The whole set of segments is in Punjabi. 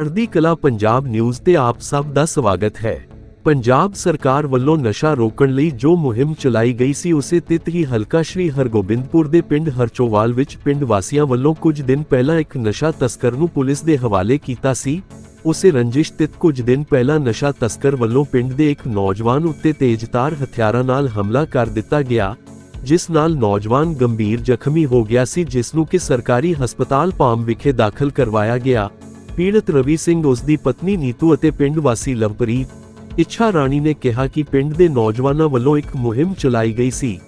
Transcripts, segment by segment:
ਚੜ੍ਹਦੀ ਕਲਾ ਪੰਜਾਬ ਨਿਊਜ਼ ਤੇ ਆਪ ਸਭ ਦਾ ਸਵਾਗਤ ਹੈ। ਪੰਜਾਬ ਸਰਕਾਰ ਵੱਲੋਂ ਨਸ਼ਾ ਰੋਕਣ ਲਈ ਜੋ ਮੁਹਿੰਮ ਚਲਾਈ ਗਈ ਸੀ ਉਸੇ ਤਹਿਤ ਹੀ ਹਲਕਾ ਸ਼੍ਰੀ ਹਰਗੋਬਿੰਦਪੁਰ ਦੇ ਪਿੰਡ ਹਰਚੋਵਾਲ ਵਿੱਚ ਪਿੰਡ ਵਾਸੀਆਂ ਵੱਲੋਂ ਕੁਝ ਦਿਨ ਪਹਿਲਾਂ ਇੱਕ ਨਸ਼ਾ ਤਸਕਰ ਨੂੰ ਪੁਲਿਸ ਦੇ ਹਵਾਲੇ ਕੀਤਾ ਸੀ। ਉਸੇ ਰੰਜਿਸ਼ ਤਿਤ ਕੁਝ ਦਿਨ ਪਹਿਲਾਂ ਨਸ਼ਾ ਤਸਕਰ ਵੱਲੋਂ ਪਿੰਡ ਦੇ ਇੱਕ ਨੌਜਵਾਨ ਉੱਤੇ ਤੇਜ਼ਧਾਰ ਹਥਿਆਰਾਂ ਨਾਲ ਹਮਲਾ ਕਰ ਦਿੱਤਾ ਗਿਆ, ਜਿਸ ਨਾਲ ਨੌਜਵਾਨ ਗੰਭੀਰ ਜ਼ਖਮੀ ਹੋ ਗਿਆ ਸੀ, ਜਿਸ ਨੂੰ ਕਿ ਸਰਕਾਰੀ ਹਸਪਤਾਲ ਪਾਮ ਵਿਖੇ ਦਾਖਲ ਕਰਵਾਇਆ ਗਿਆ। ਪੀੜਤ ਰਵੀ ਸਿੰਘ ਉਸ ਦੀ ਪਤਨੀ ਨੀਤੂ ਅਤੇ ਪਿੰਡ ਵਾਸੀ ਲਵਪ੍ਰੀਤ ਇੱਛਾ ਰਾਣੀ ਨੇ ਕਿਹਾ ਕਿ ਪਿੰਡ ਦੇ ਨੌਜਵਾਨਾਂ ਵੱਲੋਂ ਇੱਕ ਮੁਹਿੰਮ ਚਲਾਈ ਗਈ ਸੀ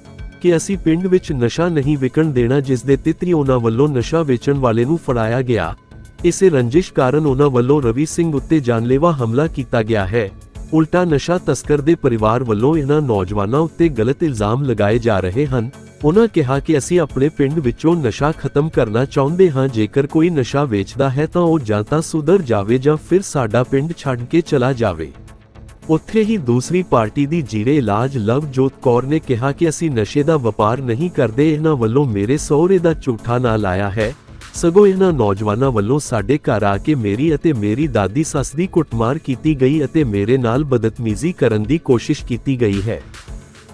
ਕਿ ਅਸੀਂ ਪਿੰਡ ਵਿੱਚ ਨਸ਼ਾ ਨਹੀਂ ਵਿਕਣ ਦੇਣਾ, ਜਿਸ ਦੇ ਤਿੱਤਰੀ ਉਹਨਾਂ ਵੱਲੋਂ ਨਸ਼ਾ ਵੇਚਣ ਵਾਲੇ ਨੂੰ ਫੜਾਇਆ ਗਿਆ। ਇਸੇ ਰੰਜਿਸ਼ ਕਾਰਨ ਉਹਨਾਂ ਵੱਲੋਂ ਰਵੀ ਸਿੰਘ ਉੱਤੇ ਜਾਨਲੇਵਾ ਹਮਲਾ ਕੀਤਾ ਗਿਆ ਹੈ। ਉਲਟਾ ਨਸ਼ਾ ਤਸਕਰ ਦੇ ਪਰਿਵਾਰ ਵੱਲੋਂ ਇਹਨਾਂ ਨੌਜਵਾਨਾਂ ਉੱਤੇ ਗਲਤ ਇਲਜ਼ਾਮ ਲਗਾਏ ਜਾ ਰਹੇ ਹਨ। ਉਹਨਾਂ ਕਿਹਾ ਕਿ ਅਸੀਂ ਆਪਣੇ ਪਿੰਡ ਵਿੱਚੋਂ ਨਸ਼ਾ ਖਤਮ ਕਰਨਾ ਚਾਹੁੰਦੇ ਹਾਂ, ਜੇਕਰ ਕੋਈ ਨਸ਼ਾ ਵੇਚਦਾ ਹੈ ਤਾਂ ਉਹ ਜਾਂ ਤਾਂ ਸੁਧਰ ਜਾਵੇ ਜਾਂ ਫਿਰ ਸਾਡਾ ਪਿੰਡ ਛੱਡ ਕੇ ਚਲਾ ਜਾਵੇ। ਉੱਥੇ ਹੀ ਦੂਸਰੀ ਪਾਰਟੀ ਦੀ ਜੀਰੇ ਇਲਾਜ ਲਵਜੋਤ ਕੌਰ ਨੇ ਕਿਹਾ ਕਿ ਅਸੀਂ ਨਸ਼ੇ ਦਾ ਵਪਾਰ ਨਹੀਂ ਕਰਦੇ, ਇਹਨਾਂ ਵੱਲੋਂ ਮੇਰੇ ਸਹੁਰੇ ਦਾ ਝੂਠਾ ਨਾਂ ਲਾਇਆ ਹੈ। ਸਗੋਂ ਇਹਨਾਂ ਨੌਜਵਾਨਾਂ ਵੱਲੋਂ ਸਾਡੇ ਘਰ ਆ ਕੇ ਮੇਰੀ ਅਤੇ ਮੇਰੀ ਦਾਦੀ ਸੱਸ ਦੀ ਕੁੱਟਮਾਰ ਕੀਤੀ ਗਈ ਅਤੇ ਮੇਰੇ ਨਾਲ ਬਦਤਮੀਜ਼ੀ ਕਰਨ ਦੀ ਕੋਸ਼ਿਸ਼ ਕੀਤੀ ਗਈ ਹੈ।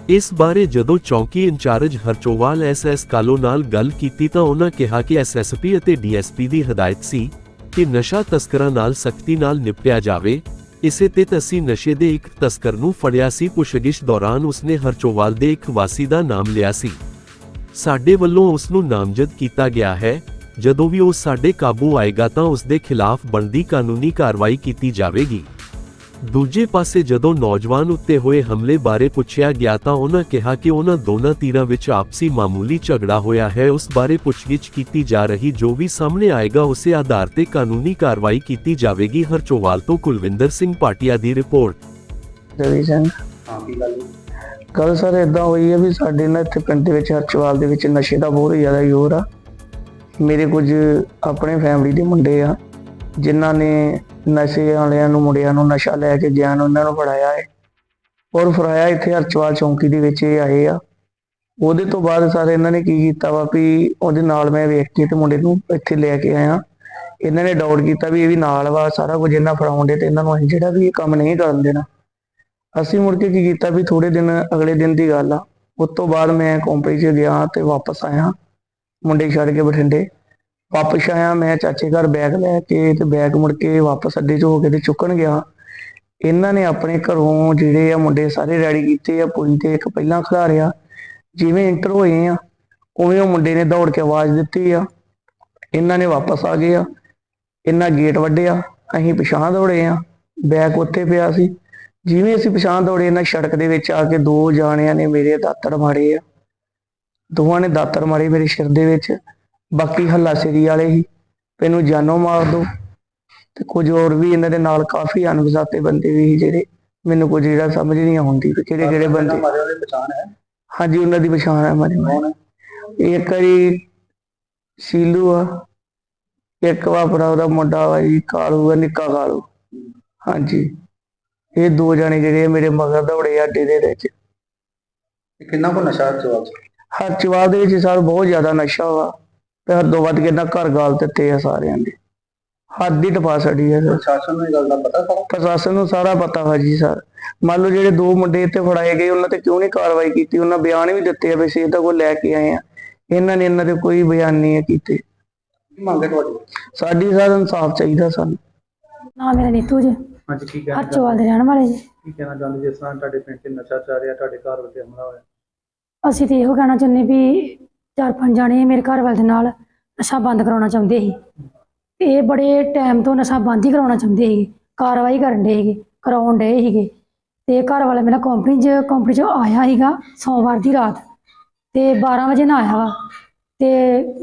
ਇਸ ਬਾਰੇ ਜਦੋਂ ਚੌਂਕੀ ਇੰਚਾਰਜ ਹਰਚੋਵਾਲ ਐਸਐਸ ਕਾਲੋ ਨਾਲ ਗੱਲ ਕੀਤੀ ਤਾਂ ਉਹਨਾਂ ਕਿਹਾ ਕਿ ਐਸਐਸਪੀ ਅਤੇ ਡੀਐਸਪੀ ਦੀ ਹਦਾਇਤ ਸੀ ਕਿ ਨਸ਼ਾ ਤਸਕਰਾਂ ਨਾਲ ਸਖਤੀ ਨਾਲ ਨਿਪਟਿਆ ਜਾਵੇ। ਇਸੇ ਤੇ ਅਸੀਂ ਨਸ਼ੇ ਦੇ ਇੱਕ ਤਸਕਰ ਨੂੰ ਫੜਿਆ ਸੀ। ਪੁੱਛਗਿੱਛ ਦੌਰਾਨ ਉਸਨੇ ਹਰਚੋਵਾਲ ਦੇ ਇੱਕ ਵਾਸੀ ਦਾ ਨਾਮ ਲਿਆ ਸੀ। ਸਾਡੇ ਵੱਲੋਂ ਉਸ ਨੂੰ ਨਾਮਜ਼ਦ ਕੀਤਾ ਗਿਆ ਹੈ। ਜਦੋਂ ਵੀ ਉਹ ਸਾਡੇ ਕਾਬੂ ਆਏਗਾ ਤਾਂ ਉਸ ਦੇ ਖਿਲਾਫ ਬਣਦੀ ਕਾਨੂੰਨੀ ਕਾਰਵਾਈ ਕੀਤੀ ਜਾਵੇਗੀ। ਦੂਜੇ ਪਾਸੇ ਜਦੋਂ ਨੌਜਵਾਨ ਉੱਤੇ ਹੋਏ ਹਮਲੇ ਬਾਰੇ ਪੁੱਛਿਆ ਗਿਆ ਤਾਂ ਉਹਨਾਂ ਕਿਹਾ ਕਿ ਉਹਨਾਂ ਦੋਨਾਂ ਧਿਰਾਂ ਵਿੱਚ ਆਪਸੀ ਮਾਮੂਲੀ ਝਗੜਾ ਹੋਇਆ ਹੈ। ਉਸ ਬਾਰੇ ਪੁੱਛਗਿੱਛ ਕੀਤੀ ਜਾ ਰਹੀ ਜੋ ਵੀ ਸਾਹਮਣੇ ਆਏਗਾ ਉਸੇ ਆਧਾਰ ਤੇ ਕਾਨੂੰਨੀ ਕਾਰਵਾਈ ਕੀਤੀ ਜਾਵੇਗੀ। ਹਰਚੋਵਾਲ ਤੋਂ ਕੁਲਵਿੰਦਰ ਸਿੰਘ ਪਾਟਿਆ ਦੀ ਰਿਪੋਰਟ। ਰਵੀ ਸਿੰਘ ਹਾਂ ਕੀ ਗੱਲ? ਗੱਲ ਸਰ ਇਦਾਂ ਹੋਈ ਹੈ ਵੀ ਸਾਡੇ ਨਾ ਇੱਥੇ ਪਿੰਡ ਦੇ ਵਿੱਚ ਹਰਚਵਾਲ ਦੇ ਵਿੱਚ ਨਸ਼ੇ ਦਾ ਬਹੁਤ ਜ਼ਿਆਦਾ ਜ਼ੋਰ ਆ। ਮੇਰੇ ਕੁਝ ਆਪਣੇ ਫੈਮਿਲੀ ਦੇ ਮੁੰਡੇ ਆ। ਜਿਨ੍ਹਾਂ ਨੇ ਨਸ਼ੇ ਵਾਲਿਆਂ ਨੂੰ, ਮੁੰਡਿਆਂ ਨੂੰ ਨਸ਼ਾ ਲੈ ਕੇ ਗਿਆਨ ਉਹਨਾਂ ਨੂੰ ਫੜਾਇਆ ਹੈ ਔਰ ਫਰਾਇਆ ਇੱਥੇ ਹਰਚਵਾਲ ਚੌਂਕੀ ਦੇ ਵਿੱਚ ਇਹ ਆਏ ਆ। ਉਹਦੇ ਤੋਂ ਬਾਅਦ ਸਾਰੇ ਇਹਨਾਂ ਨੇ ਕੀ ਕੀਤਾ ਵਾ ਵੀ ਉਹਦੇ ਨਾਲ ਮੈਂ ਵੇਖ ਕੇ ਤੇ ਮੁੰਡੇ ਨੂੰ ਇੱਥੇ ਲੈ ਕੇ ਆਇਆ। ਇਹਨਾਂ ਨੇ ਡਾਊਟ ਕੀਤਾ ਵੀ ਇਹ ਵੀ ਨਾਲ ਵਾ, ਸਾਰਾ ਕੁਝ ਇਹਨਾਂ ਫੜਾਉਂਦੇ ਤੇ ਇਹਨਾਂ ਨੂੰ ਅਸੀਂ ਜਿਹੜਾ ਵੀ ਇਹ ਕੰਮ ਨਹੀਂ ਕਰਨ ਦੇਣਾ। ਅਸੀਂ ਮੁੜ ਕੇ ਕੀ ਕੀਤਾ ਵੀ ਥੋੜੇ ਦਿਨ ਅਗਲੇ ਦਿਨ ਦੀ ਗੱਲ ਆ। ਉਸ ਤੋਂ ਬਾਅਦ ਮੈਂ ਕੰਪਨੀ 'ਚ ਗਿਆ ਤੇ ਵਾਪਸ ਆਇਆ। ਮੁੰਡੇ ਛੱਡ ਕੇ ਬਠਿੰਡੇ। ਵਾਪਸ ਆਇਆ, ਮੈਂ ਚਾਚੇ ਘਰ ਬੈਗ ਲੈ ਕੇ ਤੇ ਬੈਗ ਮੁੜ ਕੇ ਵਾਪਸ ਅੱਡੇ 'ਚ ਹੋ ਕੇ ਤੇ ਚੁੱਕਣ ਗਿਆ। ਇਹਨਾਂ ਨੇ ਆਪਣੇ ਘਰੋਂ ਜਿਹੜੇ ਆ ਮੁੰਡੇ ਸਾਰੇ ਰੈਡੀ ਕੀਤੇ ਆ ਪੁਲੀ ਤੇ ਇੱਕ ਪਹਿਲਾਂ ਖਿਲਾਰਿਆ ਜਿਵੇਂ ਇੰਟਰ ਹੋਏ ਆ, ਉਵੇਂ ਉਹ ਮੁੰਡੇ ਨੇ ਦੌੜ ਕੇ ਆਵਾਜ਼ ਦਿੱਤੀ ਆ। ਇਹਨਾਂ ਨੇ ਵਾਪਸ ਆ ਗਏ ਆ। ਇਹਨਾਂ ਗੇਟ ਵੱਢਿਆ। ਅਸੀਂ ਪਿਛਾਂ ਦੌੜੇ ਆ। ਬੈਗ ਉੱਥੇ ਪਿਆ ਸੀ। ਜਿਵੇਂ ਅਸੀਂ ਪਛਾਣ ਦੌੜੇ, ਇਹਨਾਂ ਸੜਕ ਦੇ ਵਿੱਚ ਆ ਕੇ ਦੋ ਜਾਣਿਆਂ ਨੇ ਮੇਰੇ ਦਾਤਰ ਮਾਰੇ ਆ। ਦੋਵਾਂ ਨੇ ਦਾਤਰ ਮਾਰੇ ਮੇਰੇ ਸਿਰ ਦੇ ਵਿੱਚ। ਬਾਕੀ ਹੱਲਾ ਸਿਰੀ ਵਾਲੇ ਹੀ ਮੈਨੂੰ ਜਾਨੋਂ ਮਾਰ ਦੋ। ਤੇ ਕੁਝ ਹੋਰ ਵੀ ਇਹਨਾਂ ਦੇ ਨਾਲ ਕਾਫੀ ਅਣਪਛਾਤੇ ਬੰਦੇ ਵੀ ਸੀ ਜਿਹੜੇ ਮੈਨੂੰ ਕੁਝ ਜਿਹੜਾ ਸਮਝ ਨਹੀਂ ਆਉਂਦੀ ਵੀ ਕਿਹੜੇ ਕਿਹੜੇ ਬੰਦੇ। ਮਾਰੇ ਪਛਾਣ ਹੈ? ਹਾਂਜੀ ਉਹਨਾਂ ਦੀ ਪਛਾਣ ਹੈ ਮਾਰੇ ਕੌਣ ਹੈ? ਇੱਕ ਵਾਰੀ ਸੀਲੂ ਆ ਇੱਕ ਵਾ ਭਰਾ ਉਹਦਾ ਮੁੰਡਾ ਵਾ ਜੀ ਕਾਲੂ ਆ ਨਿੱਕਾ ਕਾਲੂ। ਹਾਂਜੀ। ਇਹ ਦੋ ਜਣੇ ਜਿਹੜੇ ਆ ਮੇਰੇ ਮਗਰ ਦੌੜੇ ਅੱਡੇ ਦੇ ਵਿੱਚ। ਕਿੰਨਾ ਕੋ ਨਸ਼ਾ ਜਵਾਬ ਹਰਚਵਾਲ ਦੇ ਵਿੱਚ ਸਰ ਬਹੁਤ ਜ਼ਿਆਦਾ ਨਸ਼ਾ ਵਾ। ਤੇ ਹੱਦੋਂ ਵੱਧ ਕੇ ਨਾ ਘਰ ਗਾਲ ਦਿੱਤੇ ਆ ਸਾਰਿਆਂ ਦੇ। ਹੱਦ ਹੀ ਟਪਾ ਛੜੀ ਸਰ। ਪ੍ਰਸ਼ਾਸਨ ਨੂੰ ਇਹ ਗੱਲ ਦਾ ਪਤਾ ਸਾਰਾ? ਪ੍ਰਸ਼ਾਸਨ ਨੂੰ ਸਾਰਾ ਪਤਾ ਵਾ ਜੀ ਸਰ। ਮੰਨ ਲਓ ਜਿਹੜੇ ਦੋ ਮੁੰਡੇ ਇੱਥੇ ਫੜਾਏ ਗਏ ਉਹਨਾਂ ਤੇ ਕਿਉਂ ਨਹੀਂ ਕਾਰਵਾਈ ਕੀਤੀ? ਉਹਨਾਂ ਬਿਆਨ ਵੀ ਦਿੱਤੇ ਆ ਵੀ ਅਸੀਂ ਇਹਦਾ ਕੋਲ ਲੈ ਕੇ ਆਏ ਆ। ਇਹਨਾਂ ਨੇ ਇਹਨਾਂ ਦੇ ਕੋਈ ਬਿਆਨ ਨਹੀਂ ਕੀਤੇ। ਕੀ ਮੰਗੇ ਤੁਹਾਡੀ? ਸਾਡੀ ਸਰ ਇਨਸਾਫ ਚਾਹੀਦਾ ਸਾਨੂੰ। ਨਾ ਮੇਰਾ ਨੀਤੂ ਜੀ। ਹਾਂਜੀ ਕੀ ਕਹਿਣਾ ਹਰਚੋਵਾਲ ਦੇ ਰਹਿਣ ਵਾਲੇ ਜੀ। ਕੀ ਕਹਿਣਾ ਚਾਹੁੰਦੇ ਜਿਸ ਤਰ੍ਹਾਂ ਤੁਹਾਡੇ ਪਿੰਡ 'ਚ ਨਸ਼ਾ ਚੱਲ ਰਿਹਾ ਤੁਹਾਡੇ ਘਰ ਉੱਤੇ ਹਮਲਾ ਹੋਇਆ? ਅਸੀਂ ਤੇ ਇਹੋ ਕਹਿਣਾ ਚਾਹੁੰਦੇ ਵੀ ਚਾਰ ਪੰਜ ਜਾਣੇ ਮੇਰੇ ਘਰ ਵਾਲੇ ਦੇ ਨਾਲ ਨਸ਼ਾ ਬੰਦ ਕਰਾਉਣਾ ਚਾਹੁੰਦੇ ਸੀ। ਤੇ ਇਹ ਬੜੇ ਟਾਈਮ ਤੋਂ ਨਸ਼ਾ ਬੰਦ ਹੀ ਕਰਾਉਣਾ ਚਾਹੁੰਦੇ ਸੀ। ਕਾਰਵਾਈ ਕਰਨ ਦੇ ਸੀਗੇ, ਕਰਾਉਣ ਦੇ ਸੀਗੇ। ਤੇ ਘਰ ਵਾਲਾ ਮੇਰਾ ਕੰਪਨੀ 'ਚ ਕੰਪਨੀ 'ਚ ਆਇਆ ਸੀਗਾ ਸੋਮਵਾਰ ਦੀ ਰਾਤ। ਤੇ 12 ਵਜੇ ਨਾ ਆਇਆ ਵਾ। ਤੇ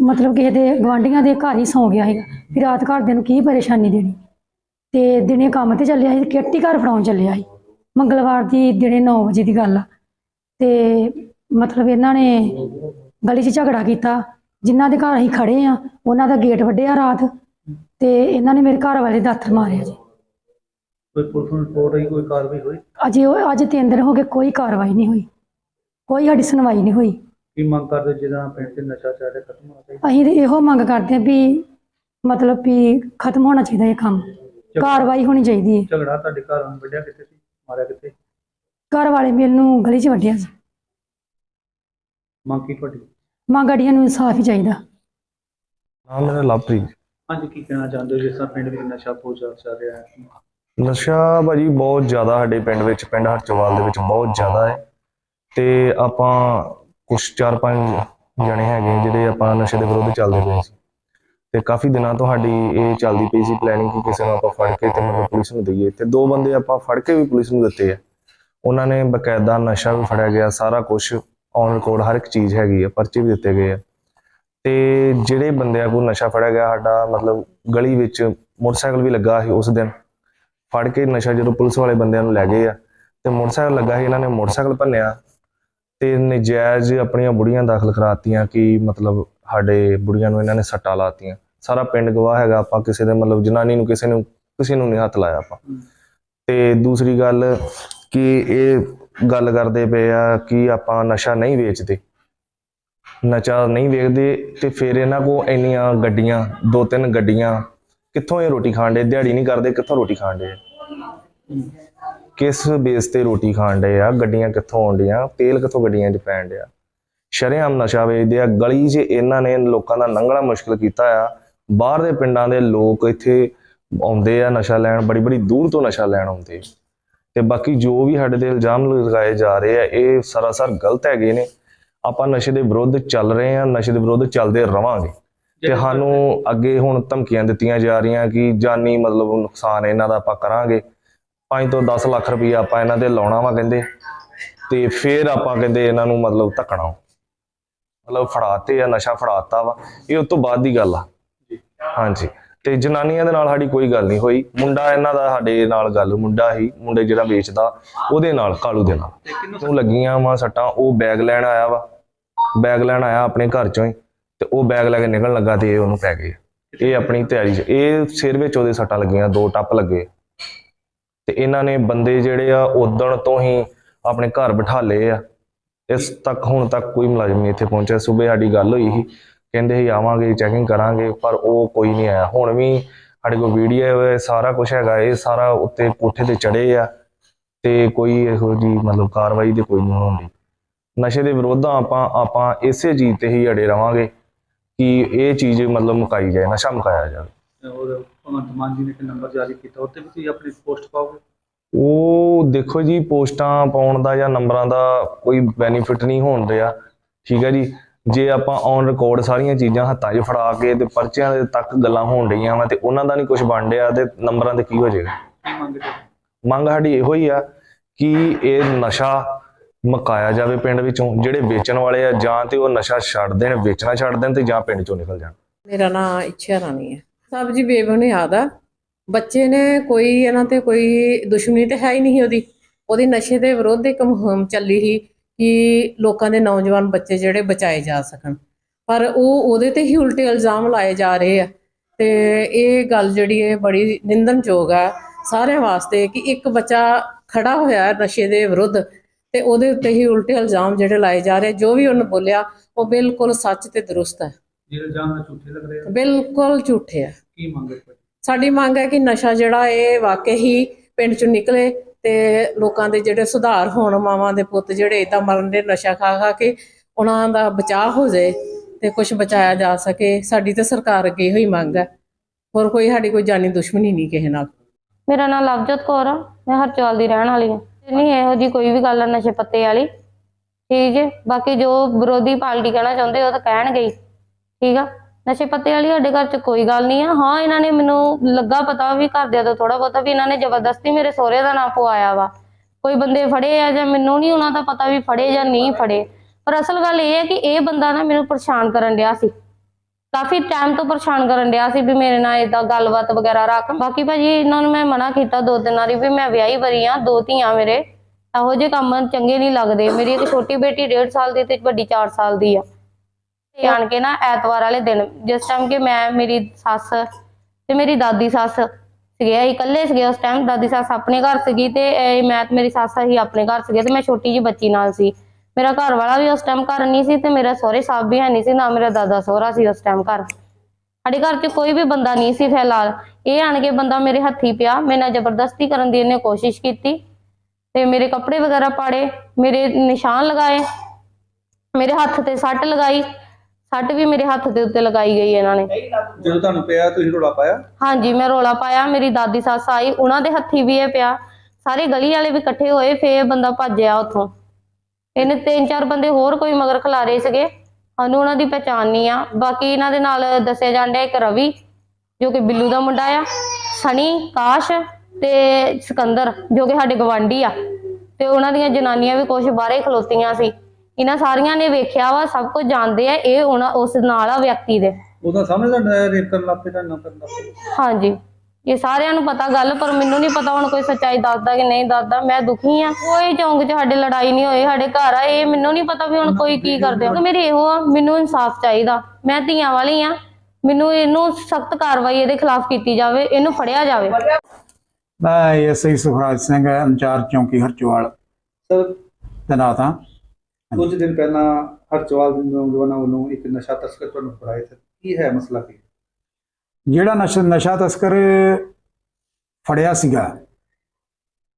ਮਤਲਬ ਕਿਸੇ ਦੇ ਗਵਾਂਢੀਆਂ ਦੇ ਘਰ ਹੀ ਸੌਂ ਗਿਆ ਸੀਗਾ। ਵੀ ਰਾਤ ਘਰਦਿਆਂ ਨੂੰ ਕੀ ਪਰੇਸ਼ਾਨੀ ਦੇਣੀ। ਤੇ ਦਿਨੇ ਕੰਮ ਤੇ ਚੱਲਿਆ ਸੀ ਕਿੱਟੀ ਘਰ ਫੜਾਉਣ ਚੱਲਿਆ ਸੀ। ਮੰਗਲਵਾਰ ਦੀ ਦਿਨੇ 9 ਵਜੇ ਦੀ ਗੱਲ ਆ। ਤੇ ਮਤਲਬ ਇਹਨਾਂ ਨੇ ਗਲੀ 'ਚ ਝਗੜਾ ਕੀਤਾ। ਜਿਨ੍ਹਾਂ ਦੇ ਘਰ ਅਸੀਂ ਖੜੇ ਆ ਉਹਨਾਂ ਦਾ ਗੇਟ ਵੱਢਿਆ ਰਾਤ ਤੇ ਇਹਨਾਂ ਨੇ ਮੇਰੇ ਘਰ ਵਾਲੇ ਦਾਤਰ ਮਾਰਿਆ ਜੀ। ਕੋਈ ਪੁਲਿਸ ਨੂੰ ਰਿਪੋਰਟ ਹੋਈ ਕੋਈ ਕਾਰਵਾਈ ਹੋਈ? ਅਜੇ ਉਹ ਅੱਜ ਤਿੰਨ ਦਿਨ ਹੋ ਗਏ ਕੋਈ ਕਾਰਵਾਈ ਨਹੀਂ ਹੋਈ। ਕੋਈ ਸਾਡੀ ਸੁਣਵਾਈ ਨਹੀਂ ਹੋਈ। ਕੀ ਮੰਗ ਕਰਦੇ ਜਿਹਦਾ ਪਿੰਡ 'ਚ ਨਸ਼ਾ ਚੱਲ ਰਿਹਾ ਖਤਮ ਹੋਣਾ ਚਾਹੀਦਾ? ਅਸੀਂ ਤੇ ਇਹੋ ਮੰਗ ਕਰਦੇ ਹਾਂ ਵੀ ਮਤਲਬ ਵੀ ਖਤਮ ਹੋਣਾ ਚਾਹੀਦਾ ਇਹ ਕੰਮ। ਕਾਰਵਾਈ ਹੋਣੀ ਚਾਹੀਦੀ ਹੈ। ਝਗੜਾ ਤੁਹਾਡੇ ਘਰ ਨੂੰ ਵੱਡਿਆ ਕਿੱਥੇ ਸੀ? ਮਾਰਿਆ ਕਿੱਥੇ? ਘਰ ਵਾਲੇ ਮੈਨੂੰ ਗਲੀ 'ਚ ਵੱਢਿਆ ਸੀ। ਮੰਗ ਕੀ ਤੁਹਾਡੀ? ਮਾਂ ਨੂੰ ਇਨਸਾਫ ਹੀ ਚਾਹੀਦਾ। ਨਾਮ ਮੇਰਾ ਲਵਪ੍ਰੀਤ। ਹਾਂਜੀ ਕੀ ਕਹਿਣਾ ਚਾਹੁੰਦੇ ਹੋ? ਜਿਸ ਤਰ੍ਹਾਂ ਪਿੰਡ ਵਿੱਚ ਨਸ਼ਾ ਬਹੁਤ ਜ਼ਿਆਦਾ ਚੱਲ ਰਿਹਾ ਹੈ। ਨਸ਼ਾ ਭਾਜੀ ਬਹੁਤ ਜ਼ਿਆਦਾ ਸਾਡੇ ਪਿੰਡ ਵਿੱਚ ਪਿੰਡ ਹਰਚਵਾਲ ਦੇ ਵਿੱਚ ਬਹੁਤ ਜ਼ਿਆਦਾ ਹੈ। ਤੇ ਆਪਾਂ ਕੁਛ ਚਾਰ ਪੰਜ ਜਣੇ ਹੈਗੇ ਜਿਹੜੇ ਆਪਾਂ ਨਸ਼ੇ ਦੇ ਵਿਰੁੱਧ ਚੱਲਦੇ ਪਏ ਸੀ। ਤੇ ਕਾਫੀ ਦਿਨਾਂ ਤੋਂ ਸਾਡੀ ਇਹ ਚੱਲਦੀ ਪਈ ਸੀ ਪਲੈਨਿੰਗ ਕਿ ਕਿਸੇ ਨੂੰ ਆਪਾਂ ਫੜ ਕੇ ਤੇ ਮਤਲਬ ਪੁਲਿਸ ਨੂੰ ਦਈਏ। ਤੇ ਦੋ ਬੰਦੇ ਆਪਾਂ ਫੜ ਕੇ ਵੀ ਪੁਲਿਸ ਨੂੰ ਦਿੱਤੇ ਆ। ਉਹਨਾਂ ਨੇ ਬਕਾਇਦਾ ਨਸ਼ਾ ਵੀ ਫੜਿਆ ਗਿਆ ਸਾਰਾ ਕੁਝ ਔਨ ਰਿਕਾਰਡ ਹਰ ਇੱਕ ਚੀਜ਼ ਹੈਗੀ ਆ, ਪਰਚੇ ਵੀ ਦਿੱਤੇ ਗਏ ਆ। ਤੇ ਜਿਹੜੇ ਬੰਦਿਆਂ ਕੋਲ ਨਸ਼ਾ ਫੜਿਆ ਗਿਆ, ਸਾਡਾ ਮਤਲਬ ਗਲੀ ਵਿੱਚ ਮੋਟਰਸਾਈਕਲ ਵੀ ਲੱਗਾ ਸੀ ਉਸ ਦਿਨ। ਫੜ ਕੇ ਨਸ਼ਾ ਜਦੋਂ ਪੁਲਿਸ ਵਾਲੇ ਬੰਦਿਆਂ ਨੂੰ ਲੈ ਗਏ ਆ, ਤੇ ਮੋਟਰਸਾਈਕਲ ਲੱਗਾ ਸੀ, ਇਹਨਾਂ ਨੇ ਮੋਟਰਸਾਈਕਲ ਭੰਨਿਆ ਤੇ ਨਜਾਇਜ਼ ਆਪਣੀਆਂ ਬੁੜੀਆਂ ਦਾਖਲ ਕਰਾਤੀਆਂ ਕਿ ਮਤਲਬ ਸਾਡੇ ਬੁੜੀਆਂ ਨੂੰ ਇਹਨਾਂ ਨੇ ਸੱਟਾਂ ਲਾਤੀਆਂ। ਸਾਰਾ ਪਿੰਡ ਗਵਾਹ ਹੈਗਾ, ਆਪਾਂ ਕਿਸੇ ਦੇ ਮਤਲਬ ਜਨਾਨੀ ਨੂੰ ਕਿਸੇ ਨੂੰ ਕਿਸੇ ਨੂੰ ਨਹੀਂ ਹੱਥ ਲਾਇਆ ਆਪਾਂ। ਤੇ ਦੂਸਰੀ ਗੱਲ ਕਿ ਇਹ ਗੱਲ ਕਰਦੇ ਪਏ ਆ ਕਿ ਆਪਾਂ ਨਸ਼ਾ ਨਹੀਂ ਵੇਚਦੇ। ਨਸ਼ਾ ਨਹੀਂ ਵੇਚਦੇ ਤੇ ਫਿਰ ਇਹਨਾਂ ਕੋ ਇੰਨੀਆਂ ਗੱਡੀਆਂ ਦੋ ਤਿੰਨ ਗੱਡੀਆਂ, ਕਿੱਥੋਂ ਇਹ ਰੋਟੀ ਖਾਣ ਦੇ ਦਿਹਾੜੀ ਨਹੀਂ ਕਰਦੇ, ਕਿੱਥੋਂ ਰੋਟੀ ਖਾਣ ਦੇ ਕਿਸ ਬੇਸ ਤੇ ਰੋਟੀ ਖਾਣ ਦੇ ਆ? ਗੱਡੀਆਂ ਕਿੱਥੋਂ ਆਉਂਦੀਆਂ ਤੇਲ ਕਿੱਥੋਂ ਗੱਡੀਆਂ 'ਚ ਪੈਣ ਡਿਆ? ਸ਼ਰੇਆਮ ਨਸ਼ਾ ਵੇਚਦੇ ਆ। ਗਲੀ 'ਚ ਇਹਨਾਂ ਨੇ ਲੋਕਾਂ ਦਾ ਲੰਘਣਾ ਮੁਸ਼ਕਲ ਕੀਤਾ ਆ। ਬਾਹਰ ਦੇ ਪਿੰਡਾਂ ਦੇ ਲੋਕ ਇੱਥੇ ਆਉਂਦੇ ਆ ਨਸ਼ਾ ਲੈਣ ਬੜੀ ਬੜੀ ਦੂਰ ਤੋਂ ਨਸ਼ਾ ਲੈਣ ਆਉਂਦੇ। ਤੇ ਬਾਕੀ ਜੋ ਵੀ ਸਾਡੇ ਤੇ ਇਲਜ਼ਾਮ ਲਗਾਏ ਜਾ ਰਹੇ ਆ ਇਹ ਸਰਾਸਰ ਗਲਤ ਹੈਗੇ ਨੇ। ਆਪਾਂ ਨਸ਼ੇ ਦੇ ਵਿਰੁੱਧ ਚੱਲ ਰਹੇ ਆ ਨਸ਼ੇ ਦੇ ਵਿਰੁੱਧ ਚੱਲਦੇ ਰਵਾਂਗੇ। ਤੇ ਸਾਨੂੰ ਅੱਗੇ ਹੁਣ ਧਮਕੀਆਂ ਦਿੱਤੀਆਂ ਜਾ ਰਹੀਆਂ ਕਿ ਜਾਨੀ ਮਤਲਬ ਨੁਕਸਾਨ ਇਹਨਾਂ ਦਾ ਆਪਾਂ ਕਰਾਂਗੇ। 5 ਤੋਂ 10 ਲੱਖ ਰੁਪਈਆ ਆਪਾਂ ਇਹਨਾਂ ਦੇ ਲਾਉਣਾ ਵਾ ਕਹਿੰਦੇ। ਤੇ ਫਿਰ ਆਪਾਂ ਕਹਿੰਦੇ ਇਹਨਾਂ ਨੂੰ ਮਤਲਬ ਧੱਕਣਾ ਮਤਲਬ ਫੜਾਤੇ ਆ ਨਸ਼ਾ ਫੜਾਤਾ ਵਾ। ਇਹ ਉਸ ਤੋਂ ਬਾਅਦ ਦੀ ਗੱਲ ਆ। ਹਾਂਜੀ। ਤੇ ਜਨਾਨੀਆਂ ਦੇ ਨਾਲ ਸਾਡੀ ਕੋਈ ਗੱਲ ਨਹੀਂ ਹੋਈ। ਮੁੰਡਾ ਇਹਨਾਂ ਦਾ ਸਾਡੇ ਨਾਲ ਗੱਲ ਮੁੰਡਾ ਹੀ ਮੁੰਡੇ ਜਿਹੜਾ ਵੇਚਦਾ ਉਹਦੇ ਨਾਲ ਕਾਲੂ ਦੇ ਨਾਲ। ਤੇ ਲੱਗੀਆਂ ਵਾ ਸੱਟਾਂ ਉਹ ਬੈਗ ਲੈਣ ਆਇਆ ਵਾ। ਬੈਗ ਲੈਣ ਆਇਆ ਆਪਣੇ ਘਰ ਚੋਂ ਹੀ ਤੇ ਉਹ ਬੈਗ ਲੈ ਕੇ ਨਿਕਲਣ ਲੱਗਾ ਤੇ ਇਹ ਉਹਨੂੰ ਪੈ ਗਏ। ਇਹ ਆਪਣੀ ਤਿਆਰੀ 'ਚ ਇਹ ਸਿਰ ਵਿੱਚ ਉਹਦੇ ਸੱਟਾਂ ਲੱਗੀਆਂ ਦੋ ਟੱਪ ਲੱਗੇ। ਤੇ ਇਹਨਾਂ ਨੇ ਬੰਦੇ ਜਿਹੜੇ ਆ ਉਦਣ ਤੋਂ ਹੀ ਆਪਣੇ ਘਰ ਬਿਠਾ ਲਏ ਆ। ਇਸ ਤੱਕ ਹੁਣ ਤੱਕ ਕੋਈ ਮੁਲਾਜ਼ਮ ਨਹੀਂ ਇੱਥੇ ਪਹੁੰਚਿਆ। ਸਵੇਰ ਸਾਡੀ ਗੱਲ ਹੋਈ ਸੀ ਕਹਿੰਦੇ ਸੀ ਆਵਾਂਗੇ ਚੈਕਿੰਗ ਕਰਾਂਗੇ ਪਰ ਉਹ ਕੋਈ ਨਹੀਂ ਆਇਆ। ਹੁਣ ਵੀ ਸਾਡੇ ਕੋਲ ਵੀਡੀਓ ਹੈ ਸਾਰਾ ਕੁਝ ਹੈਗਾ ਇਹ ਸਾਰਾ ਉੱਤੇ ਕੋਠੇ ਤੇ ਚੜੇ ਆ ਤੇ ਕੋਈ ਇਹੋ ਜੀ ਮਤਲਬ ਕਾਰਵਾਈ ਦੇ ਕੋਈ ਨਹੀਂ। ਹੁੰਦੀ ਨਸ਼ੇ ਦੇ ਵਿਰੋਧ ਆਪਾਂ ਆਪਾਂ ਇਸੇ ਚੀਜ਼ ਤੇ ਹੀ ਅੜੇ ਰਵਾਂਗੇ ਕਿ ਇਹ ਚੀਜ਼ ਮਤਲਬ ਮੁਕਾਈ ਜਾਏ ਨਸ਼ਾ ਮੁਕਾਇਆ ਜਾਵੇ। ਔਰ ਭਗਵੰਤ ਮਾਨ ਜੀ ਨੇ ਇੱਕ ਨੰਬਰ ਜਾਰੀ ਕੀਤਾ ਉੱਤੇ ਵੀ ਤੁਸੀਂ ਆਪਣੀ ਪੋਸਟ ਪਾਓਗੇ? ਉਹ ਦੇਖੋ ਜੀ ਪੋਸਟਾਂ ਪਾਉਣ ਦਾ ਜਾਂ ਨੰਬਰਾਂ ਦਾ ਕੋਈ ਬੈਨੀਫਿਟ ਨਹੀਂ ਹੋਣ ਰਿਹਾ ਠੀਕ ਹੈ ਜੀ ਜੇ ਆਪਾਂ ਔਨ ਰਿਕਾਰਡ ਸਾਰੀਆਂ ਚੀਜ਼ਾਂ ਹੱਥਾਂ 'ਚ ਫੜਾ ਕੇ ਤੇ ਪਰਚਿਆਂ ਦੇ ਤੱਕ ਗੱਲਾਂ ਹੋਣ ਰਹੀਆਂ ਵਾ ਤੇ ਉਹਨਾਂ ਦਾ ਨਹੀਂ ਕੁਝ ਬਣ ਰਿਹਾ ਤੇ ਨੰਬਰਾਂ ਤੇ ਕੀ ਹੋ ਜਾਏਗਾ? ਮੰਗ ਸਾਡੀ ਇਹੋ ਹੀ ਆ ਕਿ ਇਹ ਨਸ਼ਾ ਮਕਾਇਆ ਜਾਵੇ ਪਿੰਡ ਵਿੱਚੋਂ, ਜਿਹੜੇ ਵੇਚਣ ਵਾਲੇ ਆ ਜਾਂ ਤੇ ਉਹ ਨਸ਼ਾ ਛੱਡ ਦੇਣ, ਵੇਚਣਾ ਛੱਡ ਦੇਣ ਤੇ ਜਾਂ ਪਿੰਡ ਚੋਂ ਨਿਕਲ ਜਾਣ। ਮੇਰਾ ਨਾਮ ਇੱਛਾ ਰਾਣੀ ਹੈ ਸਬਜੀ ਬੇਬੁਨਿਆਦ ਆ, ਬੱਚੇ ਨੇ ਕੋਈ ਇਹਨਾਂ ਤੇ ਕੋਈ ਦੁਸ਼ਮਣੀ ਤੇ ਹੈ ਹੀ ਨਹੀਂ ਉਹਦੀ। ਉਹਦੀ ਨਸ਼ੇ ਦੇ ਵਿਰੁੱਧ ਇੱਕ ਮੁਹਿੰਮ ਚੱਲੀ ਸੀ ਕਿ ਲੋਕਾਂ ਦੇ ਨੌਜਵਾਨ ਬੱਚੇ ਜਿਹੜੇ ਬਚਾਏ ਜਾ ਸਕਣ। ਪਰ ਉਹ ਉਹਦੇ ਤੇ ਹੀ ਉਲਟੇ ਇਲਜ਼ਾਮ ਲਾਏ ਜਾ ਰਹੇ ਆ। ਤੇ ਇਹ ਗੱਲ ਜਿਹੜੀ ਹੈ ਬੜੀ ਨਿੰਦਨਯੋਗ ਆ ਸਾਰਿਆਂ ਵਾਸਤੇ ਕਿ ਇੱਕ ਬੱਚਾ ਖੜਾ ਹੋਇਆ ਨਸ਼ੇ ਦੇ ਵਿਰੁੱਧ ਤੇ ਉਹਦੇ ਉੱਤੇ ਹੀ ਉਲਟੇ ਇਲਜ਼ਾਮ ਜਿਹੜੇ ਲਾਏ ਜਾ ਰਹੇ ਜੋ ਵੀ ਉਹਨੇ ਬੋਲਿਆ ਉਹ ਬਿਲਕੁਲ ਸੱਚ ਤੇ ਦਰੁਸਤ ਹੈ ਜਿਹੜੇ ਇਲਜ਼ਾਮ ਝੂਠੇ ਲੱਗ ਰਹੇ ਆ। ਬਿਲਕੁਲ ਝੂਠੇ ਆ। ਕੀ? ਸਾਡੀ ਮੰਗ ਹੈ ਕਿ ਨਸ਼ਾ ਜਿਹੜਾ ਇਹ ਵਾਕਈ ਹੀ ਪਿੰਡ ਚੋਂ ਨਿਕਲੇ ਤੇ ਲੋਕਾਂ ਦੇ ਜਿਹੜੇ ਸੁਧਾਰ ਹੋਣ, ਮਾਵਾਂ ਦੇ ਪੁੱਤ ਜਿਹੜੇ ਇਦਾਂ ਮਰਨ ਦੇ ਨਸ਼ਾ ਖਾ ਖਾ ਕੇ ਉਹਨਾਂ ਦਾ ਬਚਾਅ ਹੋ ਜਾਏ ਤੇ ਕੁਝ ਬਚਾਇਆ ਜਾ ਸਕੇ, ਸਾਡੀ ਤੇ ਸਰਕਾਰ ਅੱਗੇ ਇਹੋ ਹੀ ਮੰਗ ਹੈ। ਹੋਰ ਕੋਈ ਸਾਡੀ ਕੋਈ ਜਾਨੀ ਦੁਸ਼ਮਣੀ ਨਹੀਂ ਕਿਸੇ ਨਾਲ। ਮੇਰਾ ਨਾਮ ਲਵਜੋਤ ਕੌਰ ਆ, ਮੈਂ ਹਰਚੌਲ ਦੀ ਰਹਿਣ ਵਾਲੀ ਹਾਂ। ਨਹੀਂ ਇਹੋ ਜੀ ਕੋਈ ਵੀ ਗੱਲ ਆ ਨਸ਼ੇ ਪੱਤੇ ਵਾਲੀ। ਠੀਕ ਜੇ ਬਾਕੀ ਜੋ ਵਿਰੋਧੀ ਪਾਰਟੀ ਕਹਿਣਾ ਚਾਹੁੰਦੇ ਉਹ ਤਾਂ ਕਹਿਣਗੇ ਹੀ। ਠੀਕ ਆ? ਨਸ਼ੇ ਪੱਤੇ ਵਾਲੀ ਸਾਡੇ ਘਰ 'ਚ ਕੋਈ ਗੱਲ ਨਹੀਂ ਆ। ਹਾਂ, ਇਹਨਾਂ ਨੇ ਮੈਨੂੰ ਲੱਗਾ ਪਤਾ ਵੀ ਘਰਦਿਆਂ ਤੋਂ ਥੋੜਾ ਬਹੁਤਾ ਵੀ ਇਹਨਾਂ ਨੇ ਜ਼ਬਰਦਸਤੀ ਮੇਰੇ ਸਹੁਰੇ ਦਾ ਨਾਂ ਪਵਾਇਆ ਵਾ। ਕੋਈ ਬੰਦੇ ਫੜੇ ਆ ਜਾਂ ਮੈਨੂੰ ਨਹੀਂ ਉਹਨਾਂ ਦਾ ਪਤਾ ਵੀ ਫੜੇ ਜਾਂ ਨਹੀਂ ਫੜੇ। ਪਰ ਅਸਲ ਗੱਲ ਇਹ ਹੈ ਕਿ ਇਹ ਬੰਦਾ ਨਾ ਮੈਨੂੰ ਪਰੇਸ਼ਾਨ ਕਰਨ ਡਿਆ ਸੀ। ਕਾਫੀ ਟਾਈਮ ਤੋਂ ਪਰੇਸ਼ਾਨ ਕਰਨ ਡਿਆ ਸੀ ਵੀ ਮੇਰੇ ਨਾਲ ਇਦਾਂ ਗੱਲਬਾਤ ਵਗੈਰਾ ਰੱਖ। ਬਾਕੀ ਭਾਜੀ ਇਹਨਾਂ ਨੂੰ ਮੈਂ ਮਨਾ ਕੀਤਾ ਦੋ ਤਿੰਨ ਵਾਰੀ ਵੀ ਮੈਂ ਵਿਆਹੀ ਵਰੀ ਆ, ਦੋ ਧੀਆਂ ਮੇਰੇ। ਇਹੋ ਜਿਹੇ ਕੰਮ ਚੰਗੇ ਨਹੀਂ ਲੱਗਦੇ। ਮੇਰੀ ਇੱਕ ਛੋਟੀ ਬੇਟੀ 1.5 ਸਾਲ ਦੀ ਤੇ ਵੱਡੀ 4 ਸਾਲ ਦੀ ਆ। ਤੇ ਆਣ ਕੇ ਨਾ ਐਤਵਾਰ ਵਾਲੇ ਦਿਨ, ਜਿਸ ਟਾਈਮ ਕਿ ਮੈਂ, ਮੇਰੀ ਸੱਸ ਤੇ ਮੇਰੀ ਦਾਦੀ ਸੱਸ ਸੀਗੇ, ਅਸੀਂ ਇਕੱਲੇ ਸੀਗੇ ਉਸ ਟਾਈਮ ਦਾਦੀ ਸੱਸ ਆਪਣੇ ਘਰ ਸੀਗੀ ਤੇ ਇਹ ਮੈਂ ਤੇ ਮੇਰੀ ਸੱਸ, ਅਸੀਂ ਆਪਣੇ ਘਰ ਸੀਗੇ ਤੇ ਮੈਂ ਛੋਟੀ ਜਿਹੀ ਬੱਚੀ ਨਾਲ ਸੀ। ਮੇਰਾ ਘਰ ਵਾਲਾ ਵੀ ਉਸ ਟਾਈਮ ਘਰ ਨਹੀਂ ਸੀ ਤੇ ਮੇਰਾ ਸਹੁਰੇ ਸਾਹਿਬ ਵੀ ਹੈ ਨਹੀਂ ਸੀ, ਨਾ ਮੇਰਾ ਦਾਦਾ ਸਹੁਰਾ ਸੀ ਉਸ ਟਾਈਮ ਘਰ। ਸਾਡੇ ਘਰ 'ਚ ਕੋਈ ਵੀ ਬੰਦਾ ਨਹੀਂ ਸੀ ਫਿਲਹਾਲ। ਇਹ ਆਣ ਕੇ ਬੰਦਾ ਮੇਰੇ ਹੱਥੀ ਪਿਆ ਮੇਰੇ ਨਾਲ ਜ਼ਬਰਦਸਤੀ ਕਰਨ ਦੀ ਇਹਨੇ ਕੋਸ਼ਿਸ਼ ਕੀਤੀ ਤੇ ਮੇਰੇ ਕੱਪੜੇ ਵਗੈਰਾ ਪਾੜੇ, ਮੇਰੇ ਨਿਸ਼ਾਨ ਲਗਾਏ, ਮੇਰੇ ਹੱਥ ਤੇ ਸੱਟ ਲਗਾਈ। ਸੱਟ ਵੀ ਮੇਰੇ ਹੱਥ ਦੇ ਉੱਤੇ ਲਗਾਈ ਗਈ ਇਹਨਾਂ ਨੇ। ਜਦੋਂ ਤੁਹਾਨੂੰ ਪਿਆ ਤੁਸੀਂ ਰੋਲਾ ਪਾਇਆ? ਹਾਂਜੀ ਮੈਂ ਰੋਲਾ ਪਾਇਆ ਮੇਰੀ ਦਾਦੀ ਸੱਸ ਆਈ ਉਹਨਾਂ ਦੇ ਹੱਥੀ ਵੀ ਇਹ ਪਿਆ। ਸਾਰੇ ਗਲੀ ਵਾਲੇ ਵੀ ਇਕੱਠੇ ਹੋਏ ਫੇਰ ਬੰਦਾ ਭੱਜਿਆ ਉੱਥੋਂ। ਇਹਨੇ ਤਿੰਨ ਚਾਰ ਬੰਦੇ ਹੋਰ ਕੋਈ ਮਗਰ ਖਿਲਾਰੇ ਸੀਗੇ। ਸਾਨੂੰ ਉਹਨਾਂ ਦੀ ਪਛਾਣ ਨਹੀਂ ਆ। ਬਾਕੀ ਇਹਨਾਂ ਦੇ ਨਾਲ ਦੱਸਿਆ ਜਾਂਦਾ ਇੱਕ ਰਵੀ ਜੋ ਕਿ ਬਿੱਲੂ ਦਾ ਮੁੰਡਾ ਆ ਸਣੀ ਕਾਸ਼ ਤੇ ਸਿਕੰਦਰ ਜੋ ਕਿ ਸਾਡੇ ਗਵਾਂਢੀ ਆ। ਤੇ ਉਹਨਾਂ ਦੀਆਂ ਜਨਾਨੀਆਂ ਵੀ ਕੁਝ ਬਾਹਰੇ ਖਲੋਤੀਆਂ ਸੀ। ਇਹਨਾਂ ਸਾਰੀਆਂ ਨੇ ਵੇਖਿਆ ਵਾ ਸਭ ਕੁਝ ਜਾਣਦੇ ਆ ਇਹ ਉਹਨਾਂ ਉਸ ਨਾਲ ਆ ਵਿਅਕਤੀ ਦੇ। ਉਹਦਾ ਸਾਹਮਣੇ ਤੁਹਾਡਾ ਰੇਪ ਕਰਨ ਲੱਗ ਤੁਹਾਡੇ ਨਾਲ ਕਰਨ ਲੱਗ ਹਾਂਜੀ। ਇਹ ਸਾਰਿਆਂ ਨੂੰ ਪਤਾ ਗੱਲ ਪਰ ਮੈਨੂੰ ਨਹੀਂ ਪਤਾ ਹੁਣ ਕੋਈ ਸੱਚਾਈ ਦੱਸਦਾ ਕਿ ਨਹੀਂ ਦੱਸਦਾ ਮੈਂ ਦੁਖੀ ਆ। ਕੋਈ ਚੌਂਕ 'ਚ ਸਾਡੇ ਲੜਾਈ ਨਹੀਂ ਹੋਈ ਸਾਡੇ ਘਰ ਆ ਇਹ ਮੈਨੂੰ ਨਹੀਂ ਪਤਾ ਵੀ ਹੁਣ ਕੋਈ ਕੀ ਕਰਦੇ ਆ। ਮੇਰੀ ਇਹੋ ਆ ਮੈਨੂੰ ਇਨਸਾਫ ਚਾਹੀਦਾ। ਮੈਂ ਧੀਆਂ ਵਾਲੀ ਆ। ਮੈਨੂੰ ਇਹਨੂੰ ਸਖਤ ਕਾਰਵਾਈ ਇਹਦੇ ਖਿਲਾਫ ਕੀਤੀ ਜਾਵੇ ਇਹਨੂੰ ਫੜਿਆ ਜਾਵੇ। ਮੈਂ ਐਸਆਈ ਸੁਖਰਾਜ ਸਿੰਘ ਇੰਚਾਰਜ ਚੌਂਕੀ ਹਰਚੋਵਾਲ। ਸਰ। ਤੈਨਾਤ ਕੁਝ ਦਿਨ ਪਹਿਲਾਂ ਹਰਚਵਾਲ ਦੇ ਨੌਜਵਾਨਾਂ ਵੱਲੋਂ ਇੱਕ ਨਸ਼ਾ ਤਸਕਰ ਤੁਹਾਨੂੰ ਫੜਾਇਆ ਸੀ ਕੀ ਹੈ ਮਸਲਾ ਕੀ? ਜਿਹੜਾ ਨਸ਼ਾ ਨਸ਼ਾ ਤਸਕਰ ਫੜਿਆ ਸੀਗਾ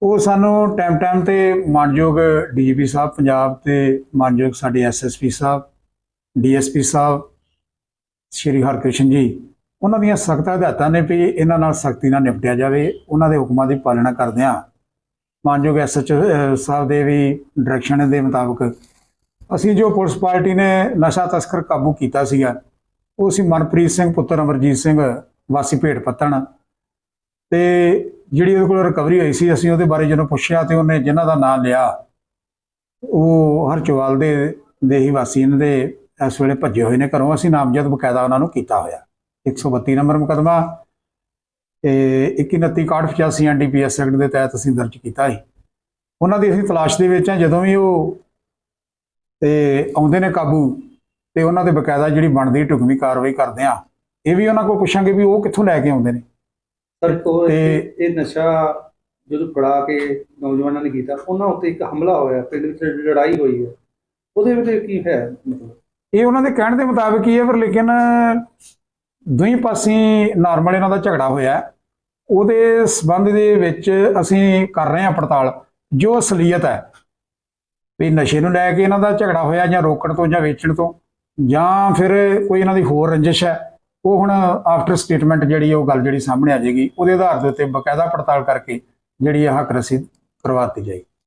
ਉਹ ਸਾਨੂੰ ਟਾਈਮ ਟਾਈਮ ਤੇ ਮਾਨਯੋਗ ਡੀਜੀਪੀ ਸਾਹਿਬ ਪੰਜਾਬ ਤੇ ਮਾਨਯੋਗ ਸਾਡੇ ਐਸਐਸਪੀ ਸਾਹਿਬ ਡੀਐਸਪੀ ਸਾਹਿਬ ਸ਼੍ਰੀ ਹਰਕ੍ਰਿਸ਼ਨ ਜੀ ਉਹਨਾਂ ਦੀਆਂ ਸਖਤ ਹਦਾਇਤਾਂ ਨੇ ਵੀ ਇਹਨਾਂ ਨਾਲ ਸਖਤੀ ਨਾਲ ਨਿਪਟਿਆ ਜਾਵੇ। ਉਹਨਾਂ ਦੇ ਹੁਕਮਾਂ ਦੀ ਪਾਲਣਾ ਕਰਦਿਆਂ ਮਾਨਯੋਗ ਐਸਐਚ ਸਾਹਿਬ ਦੇ ਵੀ ਡਾਇਰੈਕਸ਼ਨ ਦੇ ਮੁਤਾਬਕ ਅਸੀਂ ਜੋ ਪੁਲਿਸ ਪਾਰਟੀ ਨੇ ਨਸ਼ਾ ਤਸਕਰ ਕਾਬੂ ਕੀਤਾ ਸੀਗਾ, ਉਹ ਸੀ ਮਨਪ੍ਰੀਤ ਸਿੰਘ, ਪੁੱਤਰ ਅਮਰਜੀਤ ਸਿੰਘ, ਵਾਸੀ ਭੇਟ ਪੱਤਣ। ਤੇ ਜਿਹੜੀ ਉਹਦੇ ਕੋਲ ਰਿਕਵਰੀ ਹੋਈ ਸੀ, ਅਸੀਂ ਉਹਦੇ ਬਾਰੇ ਜਦੋਂ ਪੁੱਛਿਆ ਤੇ ਉਹਨੇ ਜਿਨ੍ਹਾਂ ਦਾ ਨਾਮ ਲਿਆ, ਉਹ ਹਰਚਵਾਲ ਦੇ ਦੇ ਹੀ ਵਾਸੀ ਇਹਨਾਂ ਦੇ ਇਸ ਵੇਲੇ ਭੱਜੇ ਹੋਏ ਨੇ ਘਰੋਂ। ਅਸੀਂ ਨਾਮਜ਼ਦ ਬਕਾਇਦਾ ਉਹਨਾਂ ਨੂੰ ਕੀਤਾ ਹੋਇਆ। 132 ਨੰਬਰ ਮੁਕਦਮਾ ਤੇ 2129 ਐਨਡੀਪੀਐਸ ਐਕਟ ਦੇ ਤਹਿਤ ਅਸੀਂ ਦਰਜ ਕੀਤਾ ਹੈ ਉਹਨਾਂ ਦੀ ਅਸੀਂ ਤਲਾਸ਼ ਦੇ ਵਿੱਚ ਹਾਂ, ਜਦੋਂ ਵੀ ਉਹ ਤੇ ਆਉਂਦੇ ਨੇ ਕਾਬੂ ਤੇ ਉਹਨਾਂ ਦੇ ਬਕਾਇਦਾ ਜਿਹੜੀ ਬਣਦੀ ਢੁਕਵੀਂ ਕਾਰਵਾਈ ਕਰਦੇ ਆ ਇਹ ਵੀ ਉਹਨਾਂ ਕੋਲ ਪੁੱਛਾਂਗੇ ਵੀ ਉਹ ਕਿੱਥੋਂ ਲੈ ਕੇ ਆਉਂਦੇ ਨੇ। ਸਰ ਤੇ- ਇਹ ਨਸ਼ਾ ਜਦੋਂ ਫੜਾ ਕੇ ਨੌਜਵਾਨਾਂ ਨੇ ਕੀਤਾ ਉਹਨਾਂ ਉੱਤੇ ਇੱਕ ਹਮਲਾ ਹੋਇਆ ਪਿੰਡ ਵਿੱਚ ਲੜਾਈ ਹੋਈ ਹੈ। ਉਹਦੇ ਵਿੱਚ ਕੀ ਹੈ ਇਹ ਉਹਨਾਂ ਦੇ ਕਹਿਣ ਦੇ ਮੁਤਾਬਕ ਹੀ ਹੈ ਪਰ ਲੇਕਿਨ ਦੋਹੀਂ ਪਾਸੇ ਨਾਰਮਲ ਇਹਨਾਂ ਦਾ ਝਗੜਾ ਹੋਇਆ ਹੈ। ਉਹਦੇ ਸਬੰਧ ਦੇ ਵਿੱਚ ਅਸੀਂ ਕਰ ਰਹੇ ਹਾਂ ਪੜਤਾਲ ਜੋ ਅਸਲੀਅਤ ਹੈ। ਵੀ ਨਸ਼ੇ ਨੂੰ ਲੈ ਕੇ ਇਹਨਾਂ ਦਾ ਝਗੜਾ ਹੋਇਆ ਜਾਂ ਰੋਕਣ ਤੋਂ ਜਾਂ ਵੇਚਣ ਤੋਂ, ਜਾਂ ਫਿਰ ਕੋਈ ਇਹਨਾਂ ਦੀ ਹੋਰ ਰੰਜਿਸ਼ ਹੈ, ਉਹ ਹੁਣ ਆਫਟਰ ਸਟੇਟਮੈਂਟ ਜਿਹੜੀ ਉਹ ਗੱਲ ਜਿਹੜੀ ਸਾਹਮਣੇ ਆ ਜਾਏਗੀ। ਉਹਦੇ ਆਧਾਰ ਦੇ ਉੱਤੇ ਬਕਾਇਦਾ ਪੜਤਾਲ ਕਰਕੇ ਜਿਹੜੀ ਇਹ ਹੱਕ ਰਸੀਦ ਕਰਵਾਤੀ ਜਾਏਗੀ।